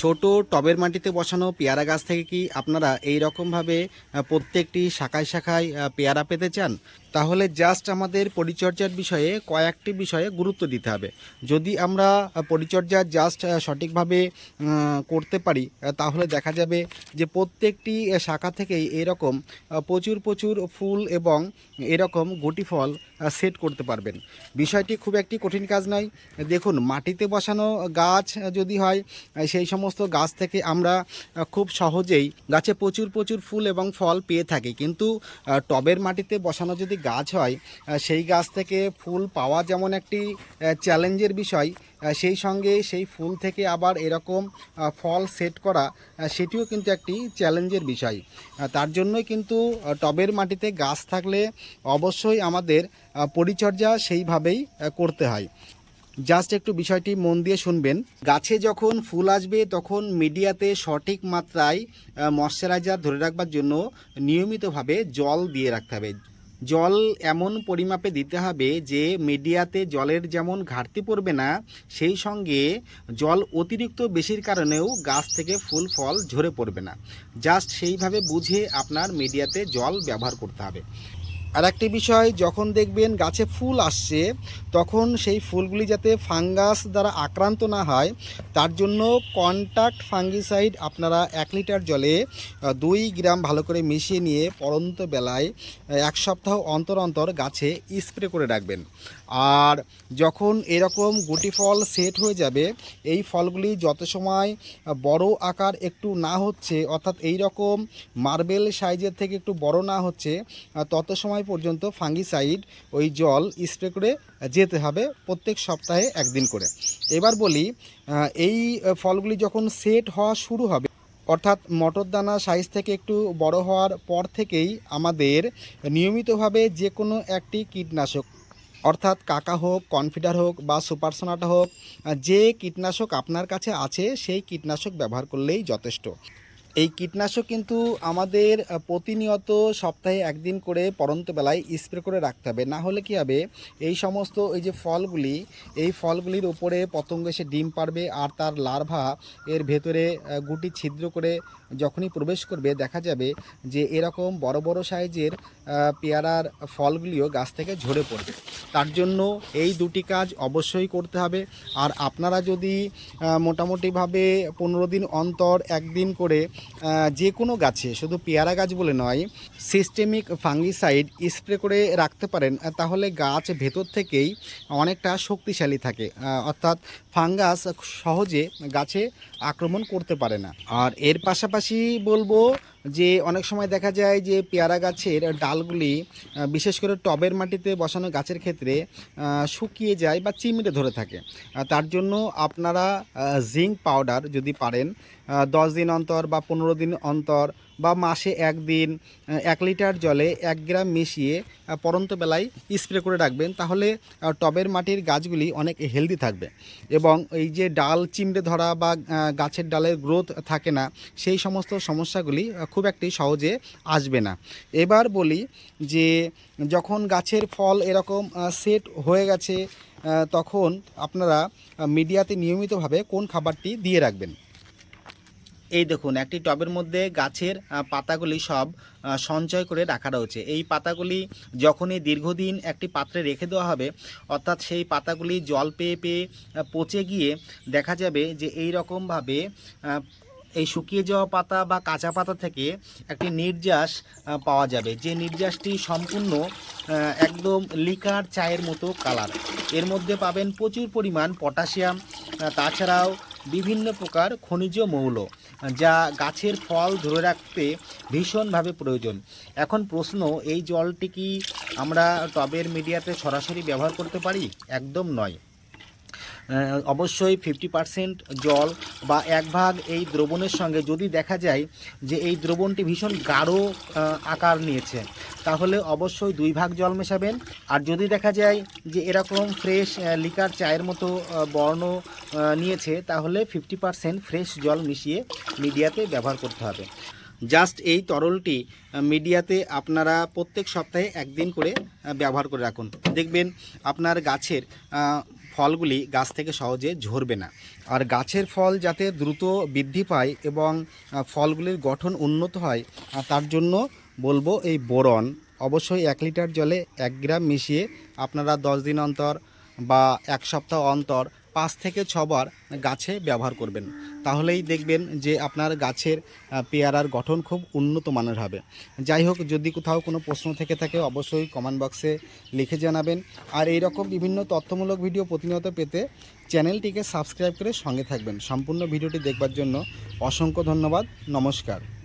ছোট টবের মাটিতে বসানো পেয়ারা গাছ থেকে কি আপনারা এই রকমভাবে প্রত্যেকটি শাখায় শাখায় পেয়ারা পেতে চান? তাহলে জাস্ট আমাদের পরিচর্যার বিষয়ে কয়েকটি বিষয়ে গুরুত্ব দিতে হবে। যদি আমরা পরিচর্যা জাস্ট সঠিকভাবে করতে পারি তাহলে দেখা যাবে যে প্রত্যেকটি শাখা থেকেই এরকম প্রচুর প্রচুর ফুল এবং এরকম গুটি ফল সেট করতে পারবেন। বিষয়টি খুব একটি কঠিন কাজ নয়। দেখুন, মাটিতে বসানো গাছ যদি হয় সেই সমস্ত গাছ থেকে আমরা খুব সহজেই গাছে প্রচুর প্রচুর ফুল এবং ফল পেয়ে থাকি। কিন্তু টবের মাটিতে বসানো যদি গাছ হয় সেই গাছ থেকে ফুল পাওয়া যেমন একটি চ্যালেঞ্জের বিষয় সেই সঙ্গে সেই ফুল থেকে আবার এরকম ফল সেট করা সেটিও কিন্তু একটি চ্যালেঞ্জের বিষয়। তার জন্যই কিন্তু টবের মাটিতে গাছ থাকলে অবশ্যই আমাদের পরিচর্যা সেইভাবেই করতে হয়। জাস্ট একটু বিষয়টি মন দিয়ে শুনবেন। গাছে যখন ফুল আসবে, তখন মিডিয়াতে সঠিক মাত্রায় ময়শ্চারাইজার ধরে রাখবার জন্য নিয়মিতভাবে জল দিয়ে রাখতে হবে। জল এমন পরিমাপে দিতে হবে যে মিডিয়াতে জলের যেমন ঘাটতি পড়বে না, সেই সঙ্গে জল অতিরিক্ত বেশির কারণেও গাছ থেকে ফুল, ফল ঝরে পড়বে না। জাস্ট সেইভাবে বুঝে আপনার মিডিয়াতে জল ব্যবহার করতে হবে। আর একটি বিষয়, যখন দেখবেন গাছে ফুল আসছে, তখন সেই ফুলগুলি যাতে ফাঙ্গাস দ্বারা আক্রান্ত না হয়, তার জন্য কন্ট্যাক্ট ফাঙ্গিসাইড আপনারা এক লিটার জলে দুই গ্রাম ভালো করে মিশিয়ে নিয়ে পরন্ত বেলায় এক সপ্তাহ অন্তর অন্তর গাছে স্প্রে করে রাখবেন। আর যখন এরকম গুটি ফল সেট হয়ে যাবে, এই ফলগুলি যত সময় বড় আকার একটু না হচ্ছে, অর্থাৎ এই রকম মার্বেল সাইজের থেকে একটু বড় না হচ্ছে তত সময় পর্যন্ত ফাঙ্গিসাইড ওই জল স্প্রে করে যেতে হবে প্রত্যেক সপ্তাহে একদিন করে। এবার বলি এই ফলগুলি যখন সেট হওয়া শুরু হবে, অর্থাৎ মটর দানা সাইজ থেকে একটু বড় হওয়ার পর থেকেই আমাদের নিয়মিতভাবে যে কোনো একটি কীটনাশক অর্থাৎ কাকা হোক কনফিডার হোক বা সুপারসোনাটা হোক যে কীটনাশক আপনার কাছে আছে, সেই কীটনাশক ব্যবহার করলেই যথেষ্ট। এই কীটনাশক কিন্তু আমাদের প্রতিনিয়ত সপ্তাহে একদিন করে পরন্ত বেলায় স্প্রে করে রাখতে হবে। না হলে কি হবে, এই সমস্ত এই যে ফলগুলি, এই ফলগুলির উপরে পতঙ্গ এসে ডিম পারবে আর তার লার্ভা এর ভেতরে গুটি ছিদ্র করে যখনই প্রবেশ করবে, দেখা যাবে যে এরকম বড় বড় সাইজের পেয়ারার ফলগুলিও গাছ থেকে ঝরে পড়বে। তার জন্য এই দুটি কাজ অবশ্যই করতে হবে। আর আপনারা যদি মোটামুটিভাবে পনেরো দিন অন্তর একদিন করে যে কোনো গাছে, শুধু পেয়ারা গাছ বলে নয় সিস্টেমিক ফাঙ্গিসাইড স্প্রে করে রাখতে পারেন তাহলে গাছ ভেতর থেকেই অনেকটা শক্তিশালী থাকে। অর্থাৎ ফাঙ্গাস সহজে গাছে আক্রমণ করতে পারে না। আর এর পাশাপাশি বলব যে অনেক সময় দেখা যায় যে পেয়ারা গাছের ডালগুলি বিশেষ করে টবের মাটিতে বসানো গাছের ক্ষেত্রে শুকিয়ে যায় বা চিমড়ে ধরে থাকে। তার জন্য আপনারা জিঙ্ক পাউডার যদি পারেন দশ দিন অন্তর বা পনেরো দিন অন্তর বা মাসে একদিন এক লিটার জলে এক গ্রাম মিশিয়ে পরন্ত বেলায় স্প্রে করে রাখবেন। তাহলে টবের মাটির গাছগুলি অনেক হেলদি থাকবে। এবং এই যে ডাল চিমড়ে ধরা বা গাছের ডালের গ্রোথ থাকে না, সেই সমস্ত সমস্যাগুলি খুব একটি সহজে আসবে না। এবার বলি যে যখন গাছের ফল এরকম সেট হয়ে গেছে তখন আপনারা মিডিয়াতে নিয়মিতভাবে কোন খাবারটি দিয়ে রাখবেন? এই দেখুন, একটি টবের মধ্যে গাছের পাতাগুলি সব সঞ্চয় করে রাখা রয়েছে। এই পাতাগুলি যখনই দীর্ঘদিন একটি পাত্রে রেখে দেওয়া হবে, অর্থাৎ সেই পাতাগুলি জল পেয়ে পেয়ে পচে গিয়ে দেখা যাবে যে এই রকমভাবে এই শুকিয়ে যাওয়া পাতা বা কাঁচা পাতা থেকে একটি নির্যাস পাওয়া যাবে। যে নির্যাসটি সম্পূর্ণ একদম লিকার চায়ের মতো কালার। এর মধ্যে পাবেন প্রচুর পরিমাণ পটাশিয়াম তাছাড়াও বিভিন্ন প্রকার খনিজ মৌল, যা গাছের ফল ধরে রাখতে ভীষণভাবে প্রয়োজন। এখন প্রশ্ন, এই জলটি কি আমরা টবের মিডিয়াতে সরাসরি ব্যবহার করতে পারি? একদম নয়। অবশ্যই ফিফটি পার্সেন্ট জল বা এক ভাগ এই দ্রবণের সঙ্গে যদি দেখা যায় যে এই দ্রবণটি ভীষণ গাঢ় আকার নিয়েছে, তাহলে অবশ্যই দুই ভাগ জল মেশাবেন। আর যদি দেখা যায় যে এরকম ফ্রেশ লিকার চায়ের মতো বর্ণ নিয়েছে, তাহলে ফিফটি পার্সেন্ট ফ্রেশ জল মিশিয়ে মিডিয়াতে ব্যবহার করতে হবে। জাস্ট এই তরলটি মিডিয়াতে আপনারা প্রত্যেক সপ্তাহে একদিন করে ব্যবহার করে রাখুন। দেখবেন আপনার গাছের ফলগুলি গাছ থেকে সহজে ঝরবে না। আর গাছের ফল যাতে দ্রুত বৃদ্ধি পায় এবং ফলগুলির গঠন উন্নত হয় তার জন্য বলব এই বোরন। অবশ্যই এক লিটার জলে এক গ্রাম মিশিয়ে আপনারা দশ দিন অন্তর বা এক সপ্তাহ অন্তর পাঁচ থেকে ছবার গাছে ব্যবহার করবেন। তাহলেই দেখবেন যে আপনার গাছের পেয়ারার গঠন খুব উন্নত মানের হবে। যাই হোক, যদি কোথাও কোনো প্রশ্ন থেকে থাকে, অবশ্যই কমেন্ট বক্সে লিখে জানাবেন। আর এই রকম বিভিন্ন তথ্যমূলক ভিডিও প্রতিনিয়ত পেতে চ্যানেলটিকে সাবস্ক্রাইব করে সঙ্গে থাকবেন। সম্পূর্ণ ভিডিওটি দেখবার জন্য অসংখ্য ধন্যবাদ। নমস্কার।